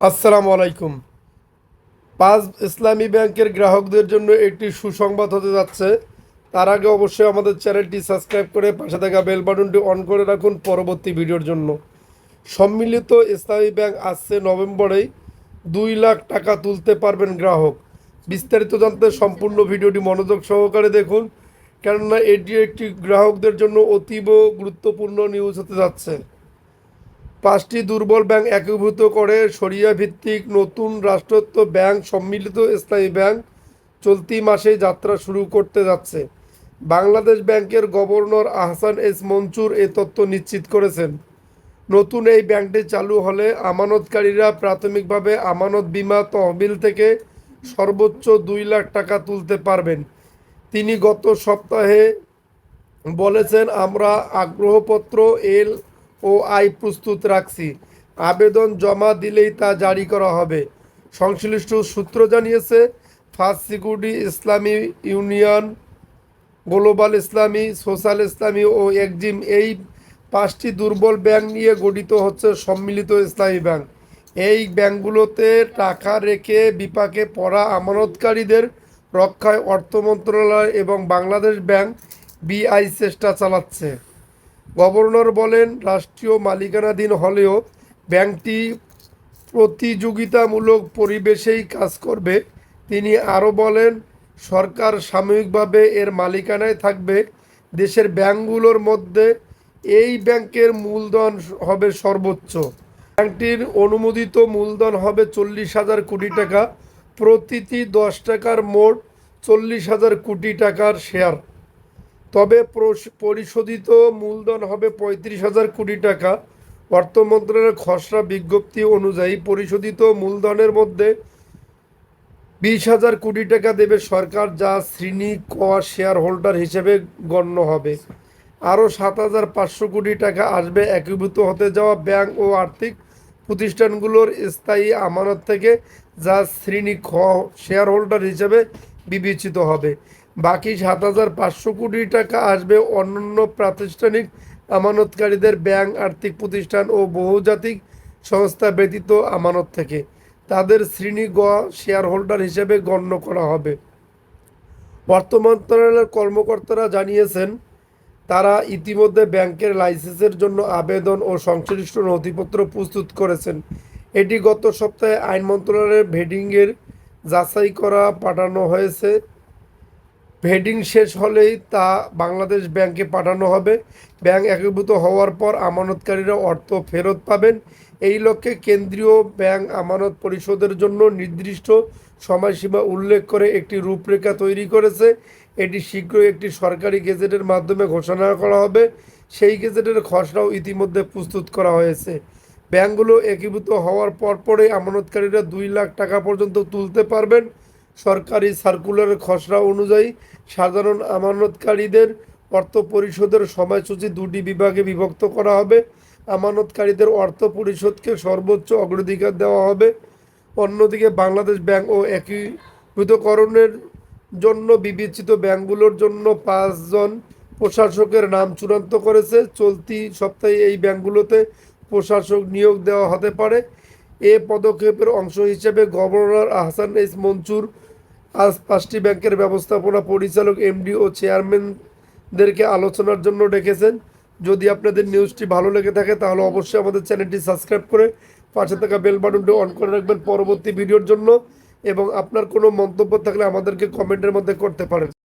আসসালামু আলাইকুম। পাঁচ ইসলামী ব্যাংকের গ্রাহকদের জন্য একটি সুসংবাদ হতে যাচ্ছে। তার আগে অবশ্যই আমাদের চ্যানেলটি সাবস্ক্রাইব করে পাশে থাকা বেল বাটনটি অন করে রাখুন পরবর্তী ভিডিওর জন্য। সম্মিলিত ইসলামী ব্যাংক আসছে নভেম্বরেই দুই লাখ টাকা তুলতে পারবেন গ্রাহক। বিস্তারিত জানতে সম্পূর্ণ ভিডিওটি মনোযোগ সহকারে দেখুন, কেননা এটি একটি গ্রাহকদের জন্য অতীব গুরুত্বপূর্ণ নিউজ হতে যাচ্ছে। পাঁচটি দুর্বল ব্যাংক একীভূত করে সরিয়া ভিত্তিক নতুন রাষ্ট্রত্ব ব্যাংক সম্মিলিত ইসলামী ব্যাংক চলতি মাসেই যাত্রা শুরু করতে যাচ্ছে। বাংলাদেশ ব্যাংকের গভর্নর আহসান এস মঞ্চুর এ তথ্য নিশ্চিত করেছেন। নতুন এই ব্যাংকটি চালু হলে আমানতকারীরা প্রাথমিকভাবে আমানত বিমা তহবিল থেকে সর্বোচ্চ দুই লাখ টাকা তুলতে পারবেন। তিনি গত সপ্তাহে বলেছেন, আমরা আগ্রহপত্র, এল ও আই প্রস্তুত রাখছি। আবেদন জমা দিলেই তা জারি করা হবে। সংশ্লিষ্ট সূত্র জানিয়েছে, first security Islami union, global Islami, social Islami ও একজিম এই পাঁচটি দুর্বল ব্যাংক নিয়ে গঠিত হচ্ছে সম্মিলিত ইসলামী ব্যাংক। এই ব্যাংকগুলোতে টাকা রেখে বিপাকে পড়া আমানতকারীদের রক্ষায় অর্থ মন্ত্রণালয় এবং বাংলাদেশ ব্যাংক বিআই চেষ্টা চালাচ্ছে। গভর্নর বলেন, রাষ্ট্রীয় মালিকানাধীন হলেও ব্যাংকটি প্রতিযোগিতামূলক পরিবেশেই কাজ করবে। তিনি আরও বলেন, সরকার সাময়িকভাবে এর মালিকানায় থাকবে। দেশের ব্যাংকগুলোর মধ্যে এই ব্যাংকের মূলধন হবে সর্বোচ্চ। ব্যাংকটির অনুমোদিত মূলধন হবে চল্লিশ হাজার কোটি টাকা। প্রতিটি দশ টাকার মোট চল্লিশ হাজার কোটি টাকার শেয়ার। তবে পরিশোধিত মূলধন হবে পঁয়ত্রিশ হাজার কোটি টাকা। অর্থ মন্ত্রণালয়ের খসড়া বিজ্ঞপ্তি অনুযায়ী পরিশোধিত মূলধনের মধ্যে বিশ হাজার কোটি টাকা দেবে সরকার, যা শ্রেণি ক শেয়ার হোল্ডার হিসেবে গণ্য হবে। আরও সাত হাজার পাঁচশো কোটি টাকা আসবে একীভূত হতে যাওয়া ব্যাংক ও আর্থিক প্রতিষ্ঠানগুলোর স্থায়ী আমানত থেকে, যা শ্রেণি খ শেয়ার হোল্ডার হিসেবে বিবেচিত হবে। বাকি সাত হাজার পাঁচশো কোটি টাকা আসবে অন্যান্য প্রাতিষ্ঠানিক আমানতকারীদের ব্যাংক, আর্থিক প্রতিষ্ঠান ও বহুজাতিক সংস্থা ব্যতীত আমানত থেকে। তাদের শ্রেণি গ শেয়ার হোল্ডার হিসেবে গণ্য করা হবে। অর্থ মন্ত্রণালয়ের কর্মকর্তারা জানিয়েছেন, তারা ইতিমধ্যে ব্যাংকের লাইসেন্সের জন্য আবেদন ও সংশ্লিষ্ট নথিপত্র প্রস্তুত করেছেন। এটি গত সপ্তাহে আইন মন্ত্রণালয়ের ভেডিংয়ের যাচাই করা পাঠানো হয়েছে। ভেডিং শেষ হলেই তা বাংলাদেশ ব্যাংকে পাঠানো হবে। ব্যাংক একীভূত হওয়ার পর আমানতকারীরা অর্থ ফেরত পাবেন। এই লক্ষ্যে কেন্দ্রীয় ব্যাংক আমানত পরিশোধের জন্য নির্দিষ্ট সময়সীমা উল্লেখ করে একটি রূপরেখা তৈরি করেছে। এটি শীঘ্রই একটি সরকারি গেজেটের মাধ্যমে ঘোষণা করা হবে। সেই গেজেটের খসড়াও ইতিমধ্যে প্রস্তুত করা হয়েছে। ব্যাংকগুলো একীভূত হওয়ার পরপরই আমানতকারীরা দুই লাখ টাকা পর্যন্ত তুলতে পারবেন। সরকারি সার্কুলারের খসড়া অনুযায়ী সাধারণ আমানতকারীদের অর্থ পরিশোধের সময়সূচি দুটি বিভাগে বিভক্ত করা হবে। আমানতকারীদের অর্থ পরিশোধকে সর্বোচ্চ অগ্রাধিকার দেওয়া হবে। অন্যদিকে বাংলাদেশ ব্যাংক ও একীভূতকরণের জন্য বিবেচিত ব্যাংকগুলোর জন্য পাঁচজন প্রশাসকের নাম চূড়ান্ত করেছে। চলতি সপ্তাহে এই ব্যাংকগুলোতে প্রশাসক নিয়োগ দেওয়া হতে পারে। এ পদক্ষেপের অংশ হিসেবে গভর্নর আহসান এস মনসুর আজ পাঁচটি ব্যাংকের ব্যবস্থাপনা পরিচালক, এমডি ও চেয়ারম্যানদেরকে আলোচনার জন্য ডেকেছেন। যদি আপনাদের নিউজটি ভালো লেগে থাকে, তাহলে অবশ্যই আমাদের চ্যানেলটি সাবস্ক্রাইব করে পাশে থাকা বেল বাটনটি অন করে রাখবেন পরবর্তী ভিডিওর জন্য। এবং আপনার কোনো মন্তব্য থাকলে আমাদেরকে কমেন্টের মধ্যে করতে পারেন।